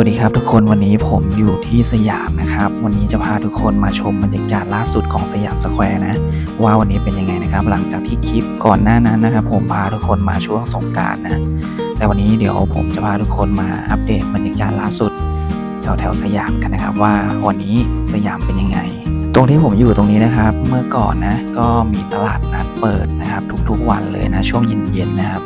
วัสดีครับทุกคนวันนี้ผมอยู่ที่สยามนะครับ วันนี้จะพาทุกคนมาชมบรรยากาศล่าสุดของสยามสแควร์นะ ว่าวันนี้เป็นยังไงนะครับ หลังจากที่คลิปก่อนหน้านั้นนะครับ ผมพาทุกคนมาช่วงสงการนะ แต่วันนี้เดี๋ยวผมจะพาทุกคนมาอัปเดตบรรยากาศล่าสุดแถวแถวสยามกันนะครับ ว่าวันนี้สยามเป็นยังไง ตรงที่ผมอยู่ตรงนี้นะครับ เมื่อก่อนนะก็มีตลาดนัดเปิดนะครับ ทุกๆวันเลยนะ ช่วงเย็นๆนะครับ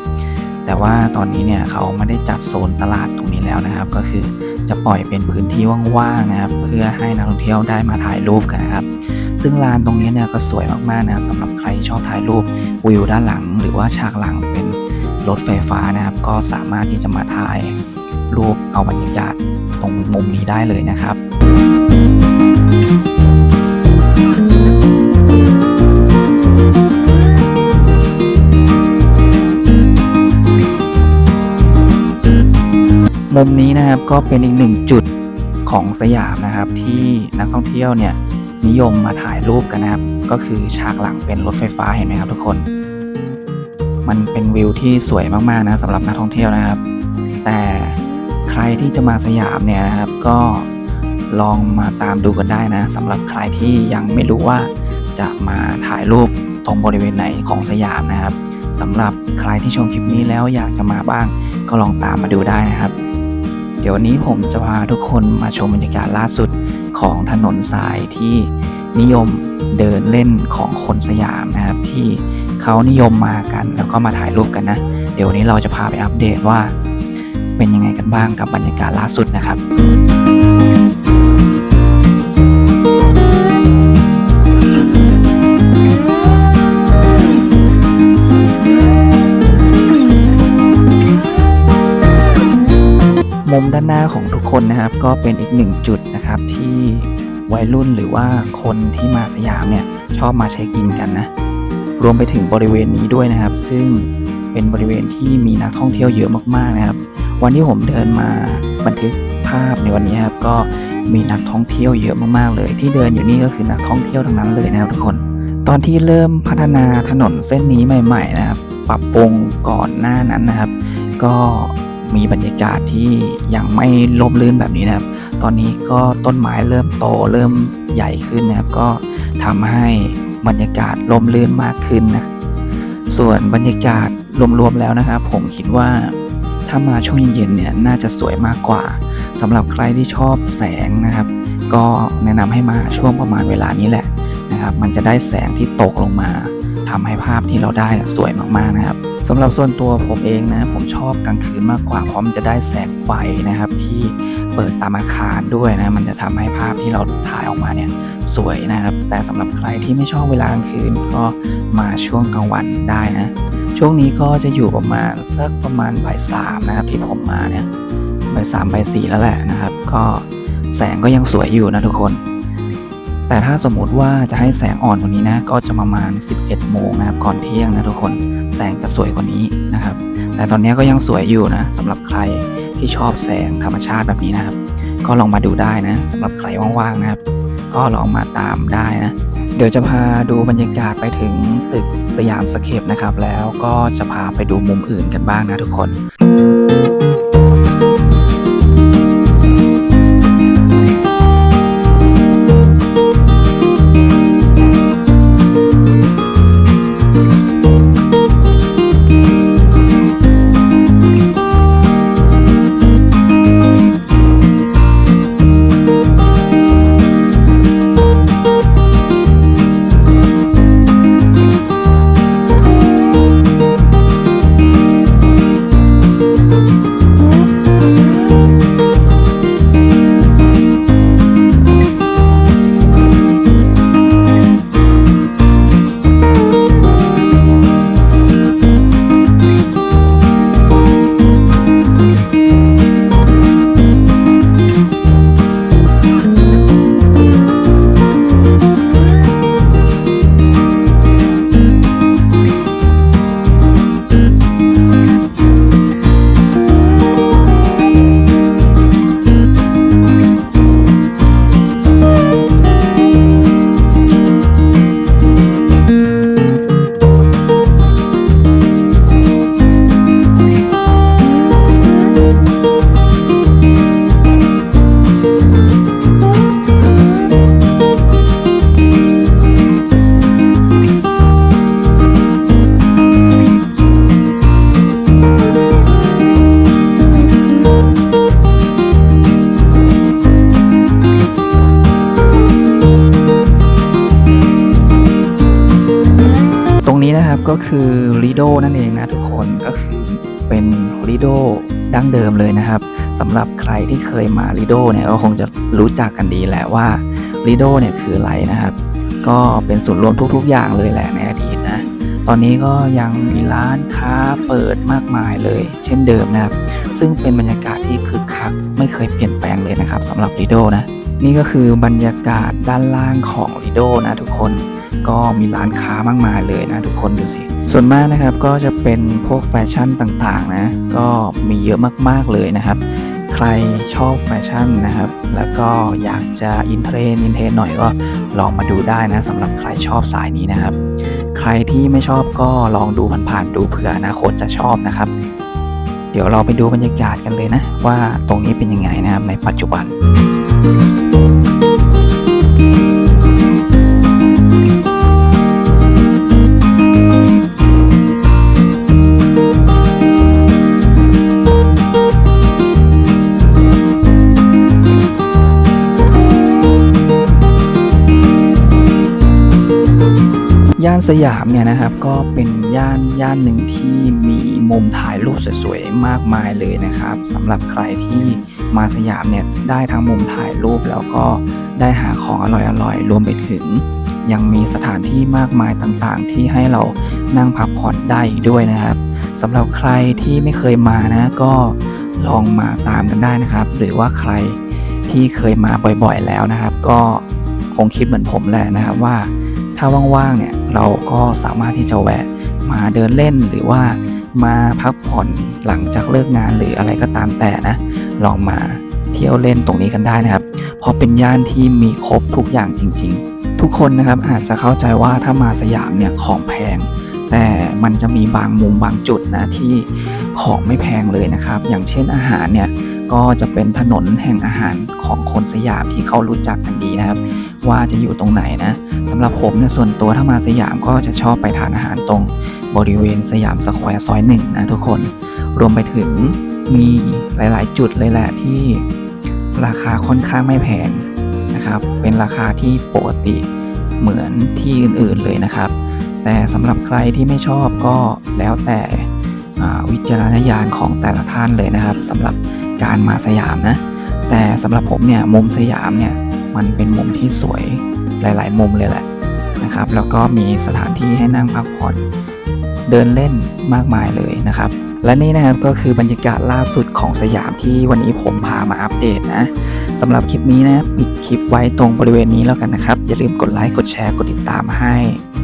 แต่ว่าตอนนี้เนี่ยเขาไม่ได้จัดโซนตลาดตรงนี้แล้วนะครับ ก็คือจะปล่อยเป็นพื้นที่ว่างๆนะครับ เพื่อให้นักท่องเที่ยวได้มาถ่ายรูปกันนะครับ ซึ่งลานตรงนี้เนี่ยก็สวยมากๆนะสำหรับใครที่ชอบถ่ายรูปวิวด้านหลัง หรือว่าฉากหลังเป็นรถไฟฟ้านะครับ ก็สามารถที่จะมาถ่ายรูปเอาบรรยากาศตรงมุมนี้ได้เลยนะครับ มุมนี้นะครับก็เป็นอีกหนึ่งจุดของสยามนะครับ ที่นักท่องเที่ยวเนี่ยนิยมมาถ่ายรูปกันนะครับ ก็คือฉากหลังเป็นรถไฟฟ้าเห็นไหมครับทุกคน มันเป็นวิวที่สวยมากๆนะสำหรับนักท่องเที่ยวนะครับ แต่ใครที่จะมาสยามเนี่ยนะครับ ก็ลองมาตามดูกันได้นะสำหรับใครที่ยังไม่รู้ว่าจะมาถ่ายรูปตรงบริเวณไหนของสยามนะครับสำหรับใครที่ชมคลิปนี้แล้วอยากจะมาบ้าง ก็ลองตามมาดูได้นะครับ เดี๋ยววันนี้ผมจะพาทุกคนมาชมบรรยากาศล่าสุดของถนนสายที่นิยมเดินเล่นของคนสยามนะครับ ที่เขานิยมมากันแล้วก็มาถ่ายรูปกันนะ เดี๋ยววันนี้เราจะพาไปอัปเดตว่า เป็นยังไงกันบ้างกับบรรยากาศล่าสุดนะครับ มุมด้านหน้าของทุกคนนะครับ ก็เป็นอีกหนึ่งจุดนะครับที่วัยรุ่นหรือว่าคนที่มาสยามเนี่ยชอบมาเช็คอินกันนะรวมไปถึงบริเวณนี้ด้วยนะครับ ซึ่งเป็นบริเวณที่มีนักท่องเที่ยวเยอะมากๆนะครับ วันที่ผมเดินมาบันทึกภาพในวันนี้ครับก็มีนักท่องเที่ยวเยอะมากๆเลย ที่เดินอยู่นี่ก็คือนักท่องเที่ยวทั้งนั้นเลยนะครับทุกคน ตอนที่เริ่มพัฒนาถนนเส้นนี้ใหม่ ๆ นะครับ ปรับปรุงก่อนหน้านั้นนะครับ ก็ มีบรรยากาศที่ยังไม่ลมลื่นแบบนี้นะครับ ตอนนี้ก็ต้นไม้เริ่มโตเริ่มใหญ่ขึ้นนะครับ ก็ทำให้บรรยากาศลมลื่นมากขึ้นนะ ส่วนบรรยากาศรวมๆแล้วนะครับ ผมคิดว่าถ้ามาช่วงเย็นๆเนี่ยน่าจะสวยมากกว่าสำหรับใครที่ชอบแสงนะครับ ก็แนะนำให้มาช่วงประมาณเวลานี้แหละนะครับ มันจะได้แสงที่ตกลงมา ทำให้ภาพที่เราได้สวยมากๆนะครับสำหรับส่วนตัวผมเองนะผมชอบกลางคืนมากกว่าเพราะมันจะได้แสงไฟนะครับ ที่เปิดตามอาคารด้วยนะมันจะทำให้ภาพที่เราถ่ายออกมาเนี่ยสวยนะครับ แต่สำหรับใครที่ไม่ชอบเวลากลางคืนก็มาช่วงกลางวันได้นะ ช่วงนี้ก็จะอยู่ประมาณสักประมาณบ่ายสามนะครับที่ผมมาเนี่ยบ่ายสามบ่ายสี่แล้วแหละนะครับ ก็แสงก็ยังสวยอยู่นะทุกคน แต่ถ้าสมมติว่าจะให้แสงอ่อนกว่านี้นะ ก็จะประมาณ 11 โมงนะครับ ก่อนเที่ยงนะทุกคน แสงจะสวยกว่านี้นะครับ แต่ตอนนี้ก็ยังสวยอยู่นะสำหรับใครที่ชอบแสงธรรมชาติแบบนี้นะครับ ก็ลองมาดูได้นะสำหรับใครว่างๆนะครับ ก็ลองมาตามได้นะ เดี๋ยวจะพาดูบรรยากาศไปถึงตึกสยามสเคปนะครับ แล้วก็จะพาไปดูมุมอื่นกันบ้างนะทุกคน ก็คือ Lido นั่นเองนะทุกคนก็คือเป็น Lido ดั้งเดิมเลยนะครับสำหรับใครที่เคยมา Lido เนี่ยก็คงจะรู้จักกันดีแหละว่า Lido เนี่ยคืออะไรนะครับก็เป็นศูนย์รวมทุก ๆ อย่างเลยแหละในอดีตนะ ตอนนี้ก็ยังมีร้านค้าเปิดมากมายเลย เช่นเดิมนะครับ ซึ่งเป็นบรรยากาศที่คึกคักไม่เคยเปลี่ยนแปลงเลยนะครับสำหรับ Lido นะ นี่ก็คือบรรยากาศด้านล่างของ Lido นะทุกคน ก็มีร้านค้ามากมายเลยนะทุกคนดูสิ ส่วนมากนะครับก็จะเป็นพวกแฟชั่นต่างๆนะก็มีเยอะมากๆเลยนะครับ ใครชอบแฟชั่นนะครับ แล้วก็อยากจะอินเทรนด์อินเทรนด์หน่อยก็ลองมาดูได้นะสำหรับใครชอบสายนี้นะครับ ใครที่ไม่ชอบก็ลองดูผ่านๆดูเผื่ออนาคตจะชอบนะครับ เดี๋ยวเราไปดูบรรยากาศกันเลยนะ ว่าตรงนี้เป็นยังไงนะครับในปัจจุบัน ย่านสยามเนี่ยนะครับก็เป็นย่านย่านหนึ่งที่มีมุมถ่ายรูปสวยๆมากมายเลยนะครับสำหรับใครที่มาสยามเนี่ยได้ทั้งมุมถ่ายรูปแล้วก็ได้หาของอร่อยๆรวมไปถึง ยังมีสถานที่มากมายต่างๆ ที่ให้เรานั่งพักผ่อนได้อีกด้วยนะครับสำหรับใครที่ไม่เคยมานะก็ลองมาตามกันได้นะครับ หรือว่าใครที่เคยมาบ่อยๆแล้วนะครับ ก็คงคิดเหมือนผมแหละนะครับว่า ถ้าว่างๆเนี่ยเราก็สามารถที่จะแวะมาเดินเล่นหรือว่ามาพักผ่อนหลังจากเลิกงานหรืออะไรก็ตามแต่นะลองมาเที่ยวเล่นตรงนี้กันได้นะครับเพราะเป็นย่านที่มีครบทุกอย่างจริง ๆ ทุกคนนะครับอาจจะเข้าใจว่าถ้ามาสยามเนี่ยของแพง แต่มันจะมีบางมุมบางจุดนะที่ของไม่แพงเลยนะครับ อย่างเช่นอาหารเนี่ย ก็จะเป็นถนนแห่งอาหารของคนสยามที่เขารู้จักกันดีนะครับ ว่าจะอยู่ตรงไหนนะสำหรับผมเนี่ยส่วนตัวถ้ามาสยามก็จะชอบไปทานอาหารตรงบริเวณสยามสแควร์ซอยหนึ่งนะทุกคน รวมไปถึงมีหลาย ๆ จุดเลยแหละที่ราคาค่อนข้างไม่แพงนะครับ เป็นราคาที่ปกติเหมือนที่อื่น ๆ เลยนะครับ แต่สำหรับใครที่ไม่ชอบก็แล้วแต่วิจารณญาณของแต่ละท่านเลยนะครับสำหรับ การมาสยามนะ แต่สำหรับผมเนี่ยมุมสยามเนี่ยมันเป็นมุมที่สวยหลาย ๆ มุมเลยแหละนะครับ แล้วก็มีสถานที่ให้นั่งพักผ่อนเดินเล่นมากมายเลยนะครับ และนี่นะครับก็คือบรรยากาศล่าสุดของสยามที่วันนี้ผมพามาอัปเดตนะสำหรับคลิปนี้นะปิดคลิปไว้ตรงบริเวณนี้แล้วกันนะครับ อย่าลืมกดไลค์กดแชร์กดติดตามให้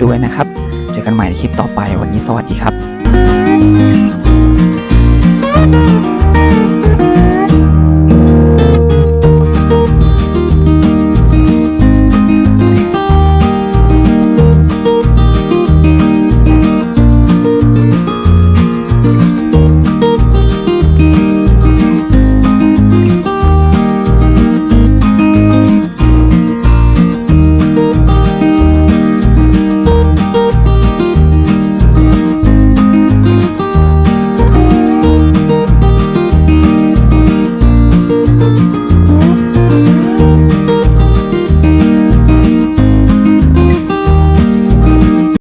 ด้วยนะครับ เจอกันใหม่ในคลิปต่อไปวันนี้สวัสดีครับ